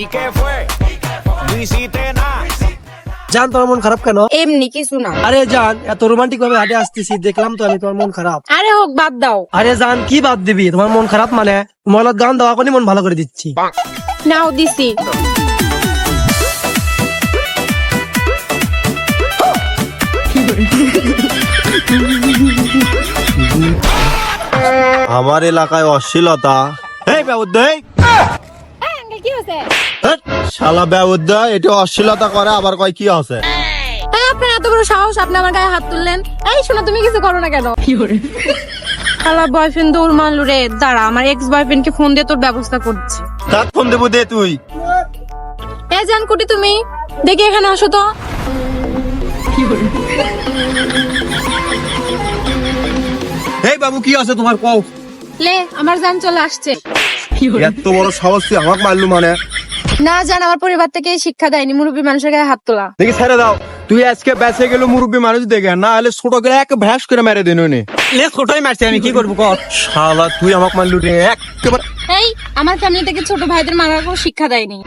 ¿Y qué fue? No hiciste nada. জান তোমার মন খারাপ কেন? এমনি কিছু না। আরে জান এত রোমান্টিক ভাবে হাঁটে আসতেছি দেখলাম তো আমি তোমার মন খারাপ। আরে হোক বাদ দাও। আরে জান কি বাদ দিবি? তোমার মন খারাপ মানে? মলত গান দেওয়া এখনই মন ভালো করে দিচ্ছি। নাও দিছি। আমার এলাকায় অশ্লীলতা। এই ব্যবদ্ধাই কি হয়েছে? শালা ব্যবদ্ধা এটা অশ্লীলতা করে আবার কয় কি আছে? আপনার এত বড় সাহস আপনি আমার গায়ে হাত তুললেন। এই শোনা তুমি কিছু করো না কেন? শালা বয়ফ্রেন্ড দৌড় মারলু রে। দাঁড়া আমার এক্স বয়ফ্রেন্ড কে ফোন দিয়ে তোর ব্যবস্থা করছি। তার ফোন দেবো দে তুই? এ জান কুটি তুমি? দেখি এখানে আসো তো। এই বাবু কি আছে তোমার? কও। লে আমার জান চলে আসছে। এত বড় সাহস তুই আমাকে মারলু মানে? না জান আমার পরিবার থেকে শিক্ষা দেয়নি মুরব্বী মানুষের গায়ে হাত তোলা। দেখি ছেড়ে দাও। তুই আজকে বেঁচে গেল মুরব্বী মানুষ দেখে। না হলে ছোট করে এক ভ্যাস করে মেরে দিন উনি লে ছোটই মারছি আমি কি করব কর? শালা তুই আমাকে মারলু রে একেবারে। এই আমার ফ্যামিলি থেকে ছোট ভাইদের মারার কোনো শিক্ষা দেয়নি।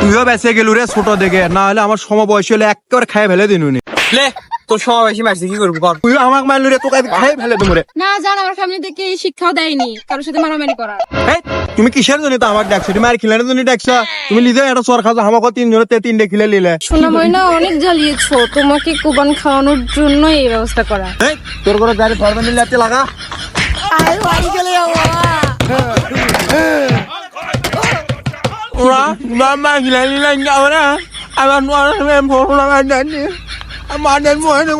তুইও বেঁচে গেলু রে ছোট দেখে। না হলে আমার সমবয়সী হলে একেবারে খাই ফেলে দিন উনি লে তোর বেশি মারছি কি করব কর। তুই আমাকে মারলু রে তোকে খাই ফেলে দেবো রে। না জান আমার ফ্যামিলি থেকে এই শিক্ষাও দেয়নি। কারোর সাথে মারামারি করার। এই, তুমি কিসের জন্য তো আমাকে ডাকছো? তুমি আর খিলানোর জন্য ডাকছো? তুমি নিজে একটা চর খাচ্ছ আমাকে তিন জনের তে তিনটে খিলে নিলে। সোনা ময়না অনেক জ্বালিয়েছো। তোমাকে কুবান খাওয়ানোর জন্য এই ব্যবস্থা করা। এই, তোর করে গাড়ি ধরবে নিলে হাতে লাগা। ওরা মামা খিলে নিলে ওরা আমার নোয়ার ফোন লাগা জানি আমার মনে